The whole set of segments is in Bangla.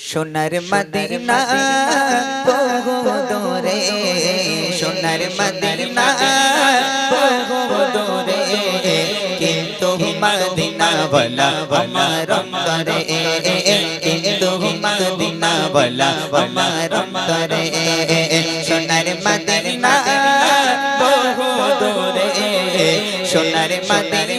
সোনার মদিনা বহু দূরে সোনার মদিনা বহু দূরে কিন্তু মদিনা বলা আমার অন্তরে কিন্তু মদিনা বলা আমার অন্তরে সোনার মদিনা বহু দূরে সোনার মদিনা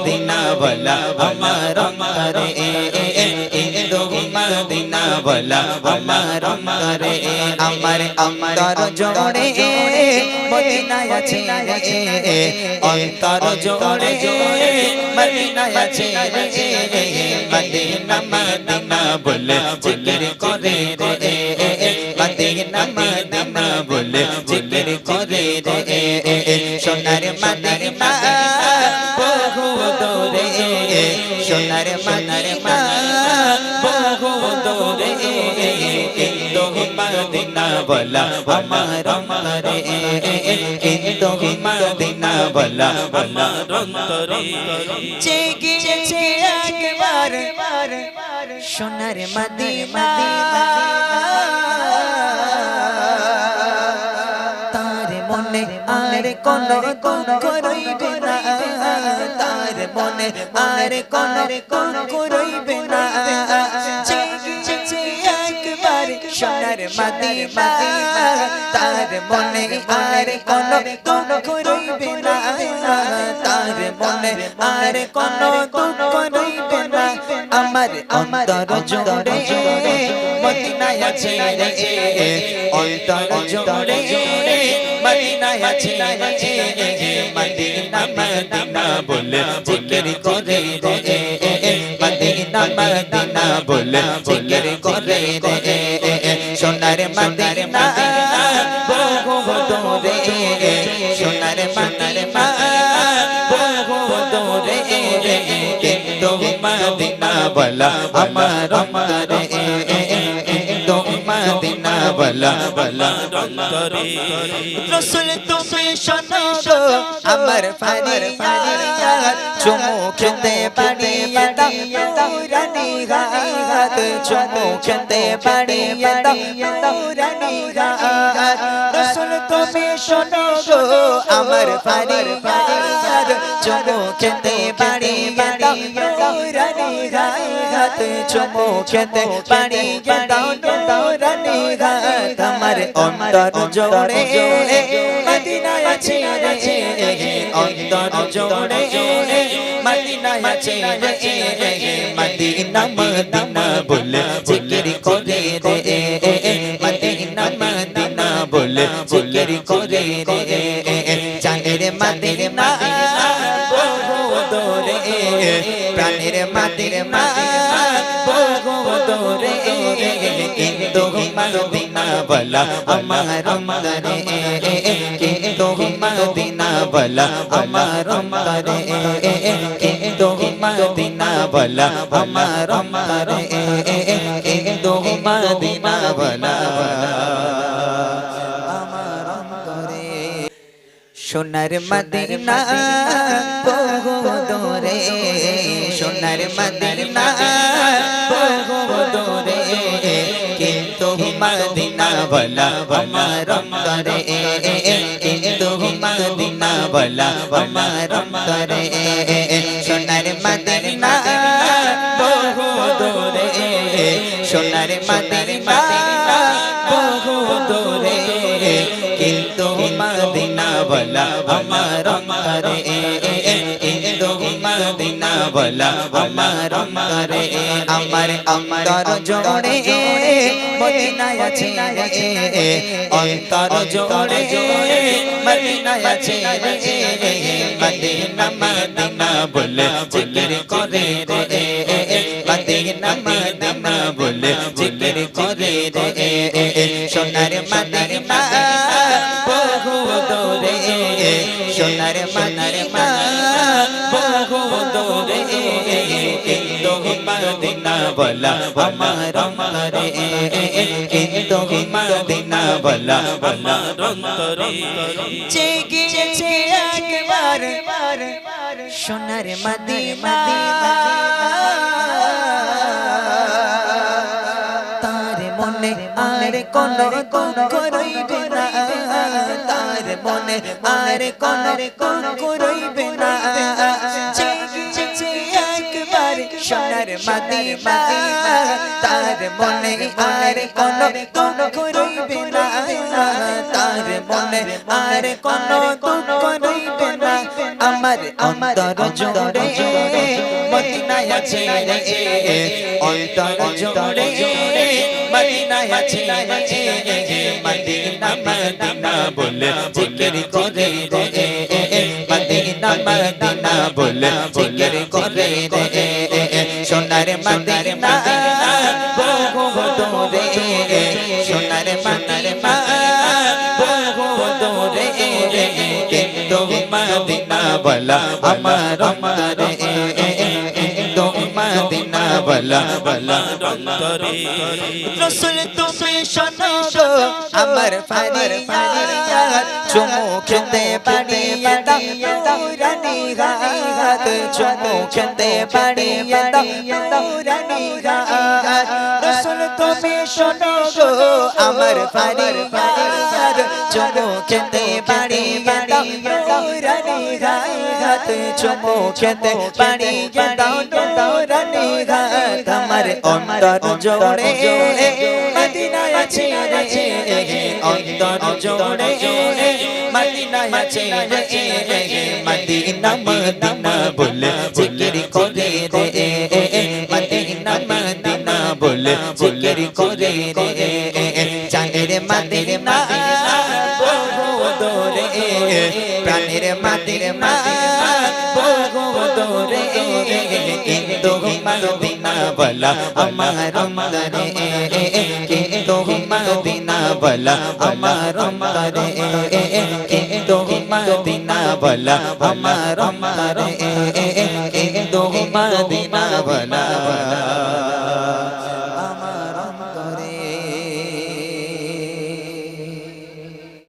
মদিনা বলা আমার অন্তরে কিন্তু মদিনা বলা আমার অন্তরে আমার অন্তর জোড়ে মদিনায় আছে অন্তর জোড়ে মদিনায় আছে মদিনা মদিনা বলে জিকির করে রে মদিনা মদিনা বলে জিকির করে রে সোনার মদিনা সোনার মদিনা বহু দূরে কিন্তু মদিনা বলা আমার অন্তরে কিন্তু মদিনা বলা আমার অন্তরে জেগেছে একবার সোনার মদিনা তার মনে আর কোন দুঃখ রইবে না মনে আর কোন দুঃখ রইবে না। একবার সোনার মদিনা তার মনে আর কোন দুঃখ রইবে না। তার মনে আর কোন দুঃখ রইবে না। আমার অন্তর জোড়ে মদিনায় আছে অন্তর জোড়ে মদিনায় আছে রে। মদিনা মদিনা বলে, জিকির করে রে মদিনা মদিনা বলে, জিকির করে রে সোনার মদিনা, বহু দূরে সোনার মদিনা, বহু দূরে কিন্তু মদিনা বলা, আমার মদিনা বলা বলা রসুল তুমি শোনো আমার ফারিয়াদ। চুমু খেতে পাড়িয়ে দাও রানী গাত চুমু খেতে পাড়িয়ে দাও রানী গাত রসুল তুমি শোনো আমার ফারিয়াদ। চুমু খেতে পাড়িয়ে দাও রানী গাত চুমু খেতে পাড়িয়ে দাও রানী গাত আমার অন্তর জোড়ে মদিনায় আছে রে অন্তর জোড়ে মদিনায় আছে রে মদিনা মদিনা বলে জিকির করে রে মদিনা মদিনা বলে জিকির করে রে চাঁদের মদিনা বহু দূরে প্রাণের মদিনা বহু দূরে কিন্তু মদিনা বলা আমার অন্তরে কিন্তু মদিনা বলা আমার অন্তরে কিন্তু মদিনা বলা আমার অন্তরে সোনার মদিনা বহু দূরে সোনার মদিনা বহু দূরে কিন্তু মদিনা বলা আমার অন্তরে কিন্তু মদিনা বলা আমার অন্তরে সোনার মদিনা বহু দূরে সোনার মদিনা মদিনা বলা আমার অন্তরে কিন্তু মদিনা বলা আমার অন্তরে আমার অন্তর জোড়ে মদিনায় আছে অন্তর জোড়ে মদিনায় আছে মদিনা মদিনা বলে জিকির করে রে মদিনা মদিনা বলে জিকির করে রে সোনার মদিনা দূরে সোনার মদিনা বহু দূরে কিন্তু মদিনা বলা, আমার অন্তরে কিন্তু মদিনা বলা, আমার অন্তরে জেগেছে একবার সোনার মদিনা। তার মনে আর কোন দুঃখ রইবে না তার মনে আর কোন দুঃখ রইবে না। একবার সোনার মদিনা তার মনে আর কোন দুঃখ রইবে না। তার মনে আর কোন রইবে না। আমার অন্তর মদিনায় আছে। অন্তর জোড়ে মদিনায় আছে মদিনা মদিনা বলে জিকির করে রে মদিনা মদিনা বলে জিকির করে রে সোনার মদিনা বহু দূরে সোনার মদিনা বহু দূরে কিন্তু মদিনা বলা আমার বলা বলা রসুল তুমি শোনো আমার ফারিয়াদ চুমু খেতে বাড়িয়ে দাও রানী গাত চুমু খেতে বাড়িয়ে দাও রানী গাত রসুল তুমি শোনো আমার ফারিয়াদ চুমু খেতে রানী গাত চুমু খেতে বাড়িয়ে দাও রানী গাত আমার অন্তর জোড়ে মদিনায় আছে রে অন্তর জোড়ে মদিনায় আছে রে মদিনা মদিনা বলে জিকির করে রে মদিনা মদিনা প্রাণের মদিনা বহু দূরে কিন্তু মদিনা বলা আমার অন্তরে কিন্তু মদিনা বলা আমার অন্তরে কিন্তু মদিনা বলা আমার বলা